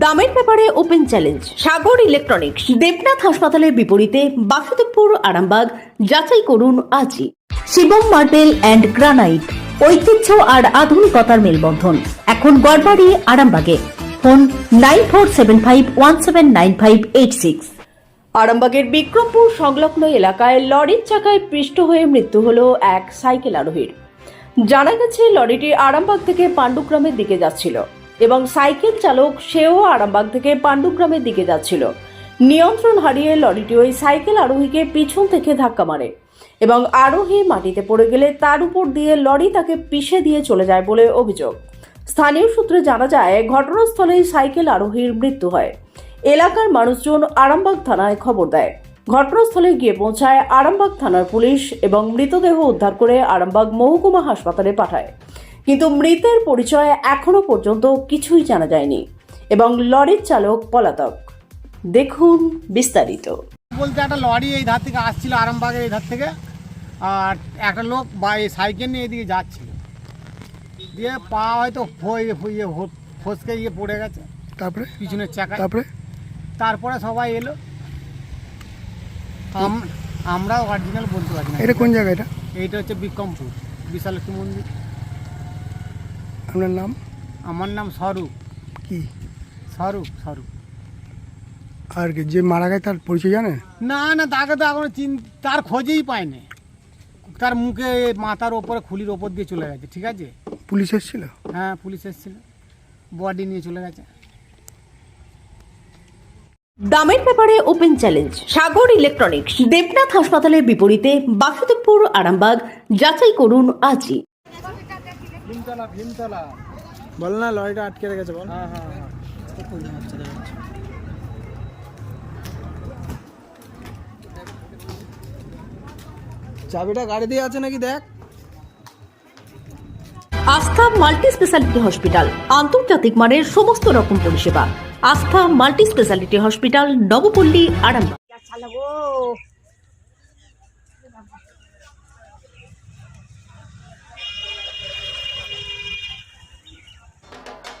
দামের ব্যাপারে open challenge, Sagar electronics, Debnath হাসপাতালের বিপরীতে বাসুদেবপুর, আরামবাগ, যাচাই করুন আজই। শিবম মার্বেল অ্যান্ড গ্রানাইট, ঐতিহ্য আর আধুনিকতার মেলবন্ধন। এখন গড়বাড়ি, আরামবাগে। Phone nine four seven five one seven nine five eight six. আরামবাগের বিক্রমপুর সংলগ্ন এলাকায় লরির চাকায় পৃষ্ঠ হয়ে মৃত্যু হল এক সাইকেল আরোহীর। জানা গেছে, লরিটি আরামবাগ থেকে পাণ্ডুগ্রামের দিকে যাচ্ছিল। এবং সাইকেল চালক সেও আরামবাগ থেকে পাণ্ডুগ্রামের দিকে যাচ্ছিল। নিয়ন্ত্রণ হারিয়ে লরিটি ওই সাইকেল আরোহীকে পিছন থেকে ধাক্কা মারে এবং আরোহী মাটিতে পড়ে গেলে তার উপর দিয়ে লরি তাকে পিষে দিয়ে চলে যায় বলে অভিযোগ। স্থানীয় সূত্রে জানা যায়, ঘটনাস্থলেই সাইকেল আরোহীর মৃত্যু হয়। এলাকার মানুষজন আরামবাগ থানায় খবর দেয়। ঘটনাস্থলে গিয়ে পৌঁছায় আরামবাগ থানার পুলিশ এবং মৃতদেহ উদ্ধার করে আরামবাগ মহকুমা হাসপাতালে পাঠায়। কিন্তু মৃতের পরিচয় এখনও পর্যন্ত কিছুই জানা যায়নি এবং লরির চালক পলাতক। দেখুন বিস্তারিত। বলতে একটা লরি এই ধার থেকে আসছিল আরামবাগের এই ধার থেকে আর একটা লোক বা এই সাইকেল নিয়ে এদিকে যাচ্ছিল। দিয়ে পা হয়তো ইয়ে ফসকে গিয়ে পড়ে গেছে। তারপরে? পিছনের চাকা তারপরে? তারপরে সবাই এলো। আম- আমরাও অরিজিনাল বলতে পারি না। এটা কোন জায়গা এটা? এইটা হচ্ছে বিক্রমপুর বিশালক্ষী মন্দির। আপনার নাম? আমার নাম স্বরূপ। কি? স্বরূপ স্বরূপ। আর কি যে মারা গেছে তার পরিচয় জানেন না না তাকে তো এখনও তার খোঁজেই পায়নি। তার মুখে মাথার ওপরে খুলির ওপর দিয়ে চলে গেছে ঠিক আছে? পুলিশ এসেছিল? হ্যাঁ পুলিশ এসেছিল। বডি নিয়ে চলে গেছে। দামের ব্যাপারে open challenge Sagar electronics Debnath হাসপাতালের বিপরীতে বাসুদেবপুর আরামবাগ যাচাই করুন আজই। ভীমতলা ভীমতলা। বল না লরিটা আটকে রেখেছে বল। হ্যাঁ হ্যাঁ হ্যাঁ। চাবিটা গাড়ি দিয়ে আছে নাকি দেখ। আস্থা মাল্টি স্পেশালিটি হসপিটাল আন্তর্জাতিক মানের সমস্ত রকম পরিষেবা। Astha multi speciality hospital Nabapalli Arambagh.